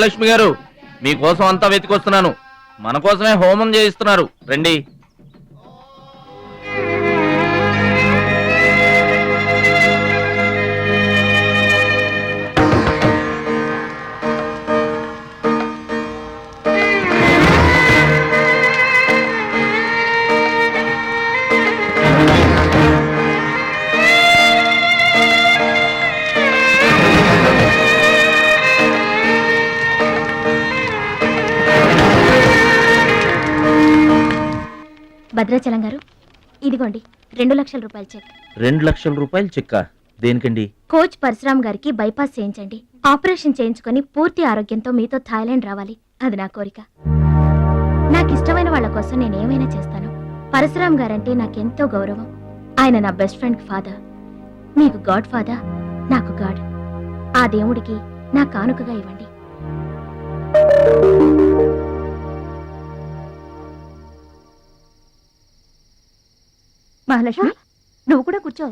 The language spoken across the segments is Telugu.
లక్ష్మి గారు మీకోసం అంతా వెతికొస్తున్నాను. మన కోసమే హోమం చేయిస్తున్నారు. రండి. భద్రాచలం గారు ఇదిగోండి రెండు లక్షల రూపాయల చెక్. రెండు లక్షల రూపాయలు చెక్క? దేనికండి? కోచ్ పరశురామ్ గారికి బైపాస్ చేయించండి. ఆపరేషన్ చేయించుకొని పూర్తి ఆరోగ్యంతో మీతో థాయిలాండ్ రావాలి. అది నా కోరిక. నాకు ఇష్టమైన వాళ్ళ కోసం నేను ఏమైనా చేస్తాను? పరశురామ్ గారంటే నాకెంతో గౌరవం. ఆయన నా బెస్ట్ ఫ్రెండ్ ఫాదర్. మీకు గాడ్ ఫాదర్ నాకు గాడ్. ఆ దేవుడికి నా కానుకగా ఇవ్వండి. మహాలక్ష్మి నువ్వు కూడా కూర్చో.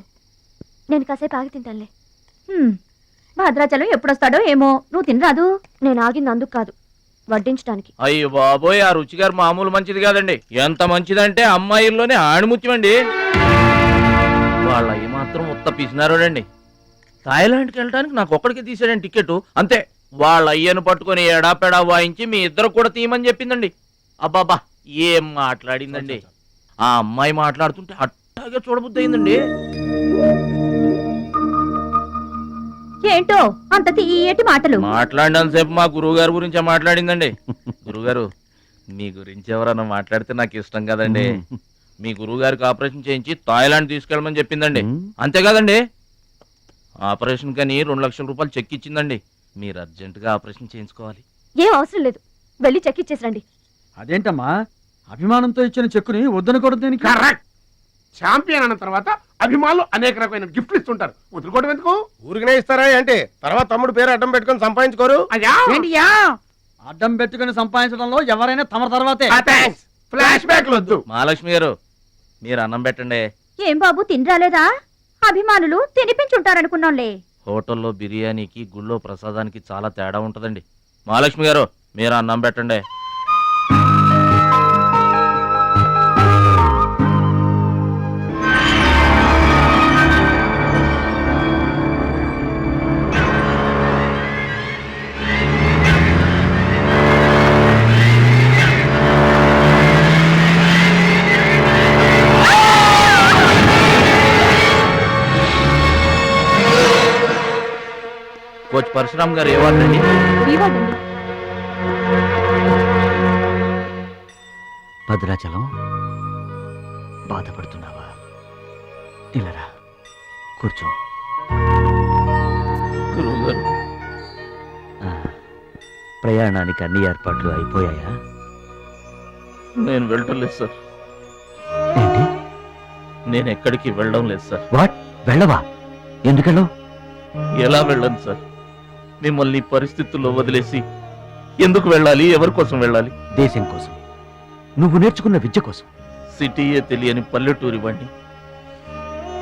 నేను కాసేపు ఆగి తింటానులే. భద్రాచలం ఎప్పుడొస్తాడో ఏమో. నువ్వు తినరాదు. నేను ఆగింది అందుకు కాదు. వడ్డించడానికి అయ్యో బాబోయ్ ఆ రుచి గారు మామూలు మంచిది కాదండి. ఎంత మంచిదంటే అమ్మాయిల్లోనే ఆణిముత్యమండి. వాళ్ళ అయ్యి మాత్రం ఉత్త పిసినారోడండి. థాయిలాండ్కి వెళ్ళడానికి నాకు ఒక్కడికి తీసాడండి టికెట్ అంతే. వాళ్ళ అయ్యను పట్టుకొని ఎడాపెడా వాయించి మీ ఇద్దరు కూడా తీయమని చెప్పిందండి. అబ్బాబా ఏం మాట్లాడిందండి? ఆ అమ్మాయి మాట్లాడుతుంటే అట్టాగే చూడబుద్ధి అయిందండి ఏంటో అంత తీయటి మాటలు? మాట్లాడినంతసేపు మా గురువు గారి గురించే మాట్లాడిందండి. గురుగారు మీ గురించి ఎవరన్నా మాట్లాడితే నాకు ఇష్టం కదండి. మీ గురువు గారికి ఆపరేషన్ చేయించి థాయిలాండ్ తీసుకెళ్ళమని చెప్పిందండి. అంతే కదండి. ఆపరేషన్ కని రెండు లక్షల రూపాయలు చెక్ ఇచ్చిందండి. మీరు అర్జెంటుగా ఆపరేషన్ చేయించుకోవాలి. ఏం అవసరం లేదు. వెళ్ళి చెక్ ఇచ్చేసరండి అదేంటమ్మా? అభిమానంతో ఇచ్చిన చెక్కుని వద్దనకూడదు దీనికి? కరెక్ట్. ఛాంపియన్ అన్న తర్వాత అభిమానులు అనేక రకమైన గిఫ్ట్లు ఇస్తుంటారు. వదులుకోవడం ఎందుకు? ఊరికనే ఇస్తారా ఏంటి? తర్వాత తమ్ముడు పేరు అడ్డం పెట్టుకొని సంపాదించుకోరు? అయ్యా! అడ్డం పెట్టుకుని సంపాదించడంలో ఎవరైనా తమ తర్వాతే. ఫ్లాష్ బ్యాక్ వద్దు. మహాలక్ష్మి గారు మీరు అన్నం పెట్టండి. ఏం బాబు తినరాలేదా? అభిమానులు తినిపించుంటారనుకున్నాంలే. హోటల్లో బిర్యానీకి గుళ్ళో ప్రసాదానికి చాలా తేడా ఉంటుందండి. మహాలక్ష్మి గారు మీరు అన్నం పెట్టండి. కోచ్ పరశురామ్ గారు ఏవాడండి భద్రాచలం. బాధపడుతున్నావా? ఇలారా కూర్చో. ప్రయాణానికి అన్ని ఏర్పాట్లు అయిపోయాయా? నేను వెళ్ళటం లేదు సార్. ఏంటి? నేను ఎక్కడికి వెళ్ళడం లేదు సార్. వాట్? వెళ్ళవా? ఎందుకెళ్ళవు ఎలా వెళ్ళను సార్? మిమ్మల్ని పరిస్థితుల్లో వదిలేసి ఎందుకు వెళ్ళాలి? ఎవరి కోసం వెళ్ళాలి? దేశం కోసం. నువ్వు నేర్చుకున్న విద్య కోసం. సిటీయే తెలియని పల్లెటూరి వాణ్ణి.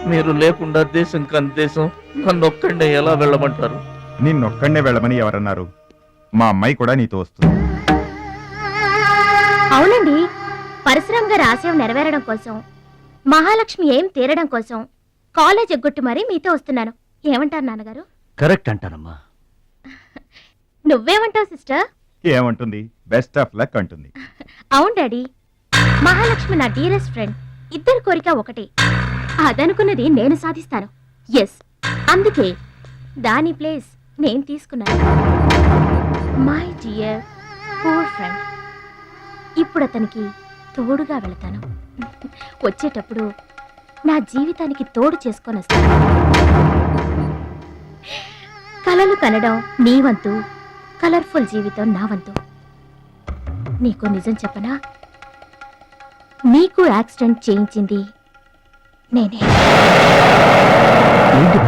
మీరు లేకుండా దేశం కన్ దేశం నన్ను ఒక్కడే ఎలా వెళ్ళమంటారు? నిన్నొక్కడే వెళ్ళమని ఎవరన్నారు? మా అమ్మాయి కూడా నీతో వస్తుంది. అవునండి. పరశురామ్ గారి ఆశయం నెరవేరడం కోసం మహాలక్ష్మి ఏం తీరడం కోసం కాలేజ్ ఎగ్గొట్టు మరీ మీతో వస్తున్నాను. ఏమంటారు నాన్నగారు? కరెక్ట్ అంటానమ్మా. నువ్వేమంటావు సిస్టర్? ఏమంటుంది? బెస్ట్ ఆఫ్ లక్ అంటుంది. అవును డాడీ. మహాలక్ష్మి నా డీరెస్ట్ ఫ్రెండ్. ఇద్దరి కోరిక ఒకటే. అదనుకున్నది నేను సాధిస్తాను. ఎస్ అందుకే దాని ప్లేస్ నేను తీసుకున్నాను. మై డియర్ పూర్ ఫ్రెండ్ ఇప్పుడు అతనికి తోడుగా వెళతాను. వచ్చేటప్పుడు నా జీవితానికి తోడు చేసుకొని వస్తాను. కలలు కనడం నీ వంతు. కలర్ఫుల్ జీవితం నా వంతు. నీకు నిజం చెప్పనా? నీకు యాక్సిడెంట్ చేయించింది నేనే. ఏంటి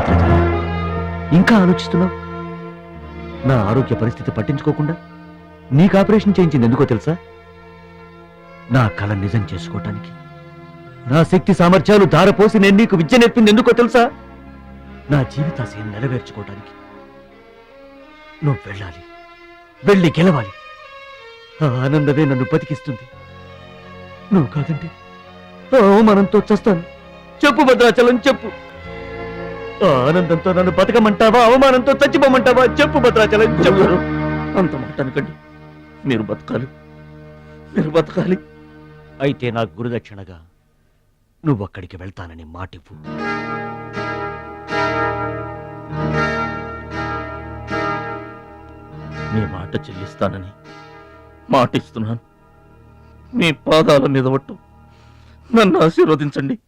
ఇంకా ఆలోచిస్తున్నావు? నా ఆరోగ్య పరిస్థితి పట్టించుకోకుండా నీకు ఆపరేషన్ చేయించింది ఎందుకో తెలుసా? నా కళ నిజం చేసుకోవటానికి. నా శక్తి సామర్థ్యాలు ధారపోసి నేను నీకు విద్య నేర్పింది ఎందుకో తెలుసా? నా జీవితాశయం నెరవేర్చుకోవటానికి నువ్వు వెళ్ళాలి. వెళ్ళి గెలవాలి. ఆ ఆనందమే నన్ను బతికిస్తుంది. నువ్వు కాదంటే ఆ అవమానంతో చస్తాను. చెప్పు భద్రాచలం చెప్పు. ఆ ఆనందంతో నన్ను బతకమంటావా? అవమానంతో చచ్చిపోమంటావా? చెప్పు భద్రాచలం చెప్పు. అంత మాట అనకండి. మీరు బతకాలి. మీరు బతకాలి. అయితే నా గురుదక్షిణగా నువ్వు అక్కడికి వెళ్తానని మాటివ్వు. మీ మాట చెల్లిస్తానని మాటిస్తున్నాను. మీ పాదాల మీద పట్టు నన్ను ఆశీర్వదించండి.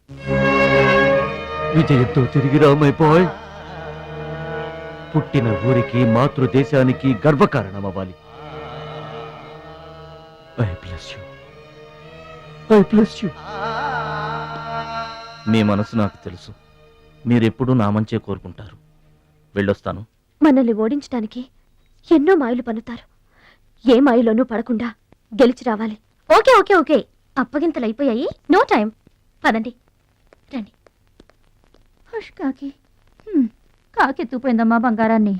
విజయంతో తిరిగి రామైపోయ్ పుట్టిన ఊరికి మాతృదేశానికి గర్వకారణమవ్వాలి. I bless you. I bless you. మీ మనసు నాకు తెలుసు. మీరెప్పుడూ నా మంచే కోరుకుంటారు. వెళ్ళొస్తాను. మనల్ని ఓడించడానికి ఎన్నో మాయలు పన్నుతారు. ఏ మాయలోనూ పడకుండా గెలిచి రావాలి. Okay okay okay. అప్పగింతలు అయిపోయాయి నో టైం. పదండి. రండి. హష్ కాకి. కాకి ఎత్తుపోయిందమ్మా బంగారాన్ని.